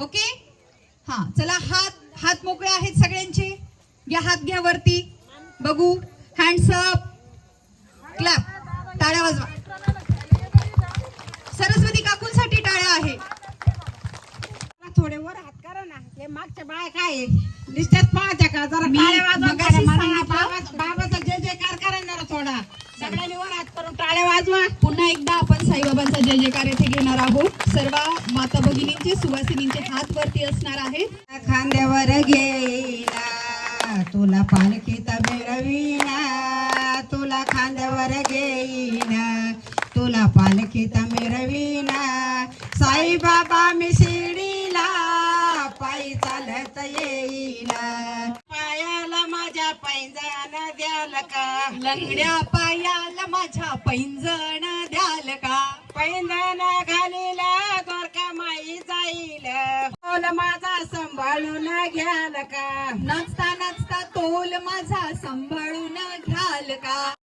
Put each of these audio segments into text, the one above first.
Okay? हा चला हात हात मोकळे आहेत सगळ्यांचे. घ्या हात घ्या वरती. बघू. हँड्स अप क्लॅप टाळ्या वाजवा. सरस्वती काकूंसाठी टाळ्या आहे. थोडे वर हात करा ना. हे मागच्या बाय काय दिसतात पाहत्या का जरा मी टाळ्या वाजवा मला सांगितलं. बाबा- बाबाचा जय जयकार करा जरा थोडा. सगळ्यांनी वर हात करून टाळ्या वाजवा. पुन्हा एकदा आपण साईबाबांचा जय जयकार येथे घेणार आहोत. सर्व माता भगिनींचे सुवासिनींचे हात वरती असणार आहे खांद्यावर घेईला तुला पालखीत मिरविना तुला खांद्यावर घेईना तुला पालखीत मिरविना साईबाबा मी शिडीला पायी चालत येईना. पायाला माझ्या पैंजण द्याल का? लंगड्या पायाला माझ्या पैंजण द्याल का? पैंजण घालील तोल माझा सांभाळून घ्याल का? नाचता नाचता तोल माझा सांभाळून घ्याल का?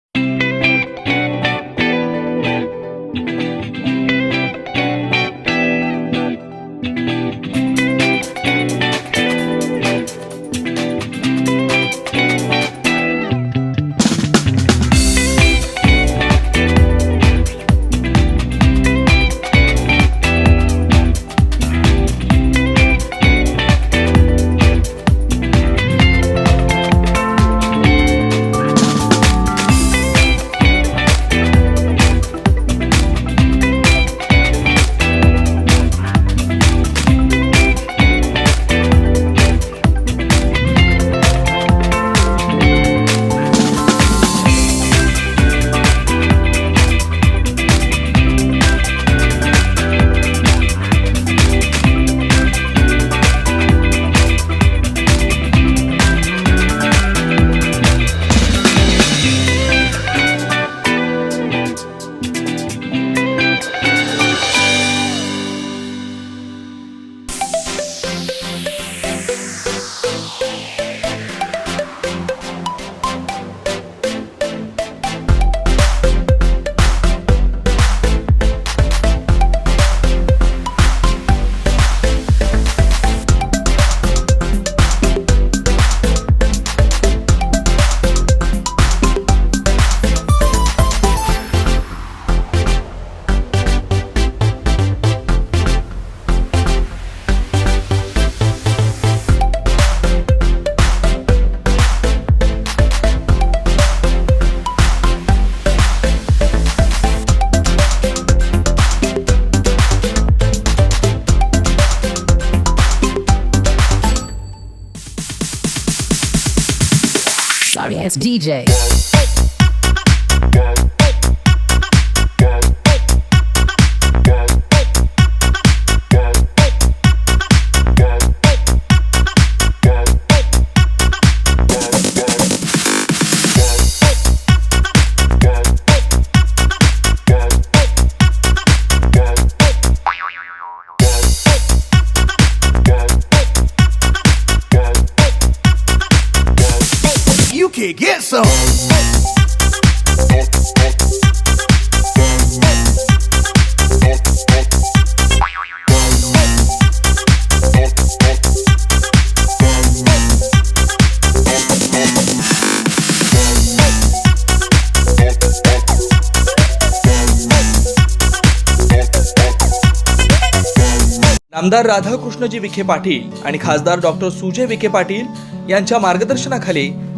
It's DJ. Can get some. आमदार राधाकृष्णजी विखे पाटील आणि खासदार डॉक्टर सुजय विखे पाटील यांच्या मार्गदर्शनाखाली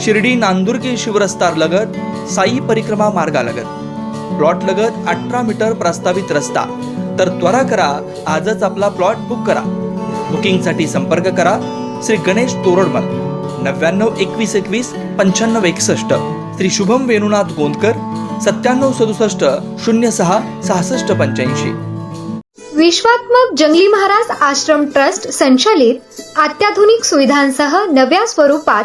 शिर्डी नांदुर्की शिवरस्तार लगत साई परिक्रमा मार्गालगत प्लॉट लगत अठरा मीटर प्रस्तावित रस्ता. तर त्वरा करा आजच आपला प्लॉट बुक करा. बुकिंगसाठी संपर्क करा श्री गणेश तोरडमल नव्याण्णव एकवीस एकवीस पंच्याण्णव एकसष्ट. श्री शुभम वेणुनाथ गोंदकर सत्त्याण्णव सदुसष्ट शून्य सहा सहासष्ट पंच्याऐंशी. विश्वात्मक जंगली महाराज आश्रम ट्रस्ट संचालित अत्याधुनिक सुविधांसह नव्या स्वरूपात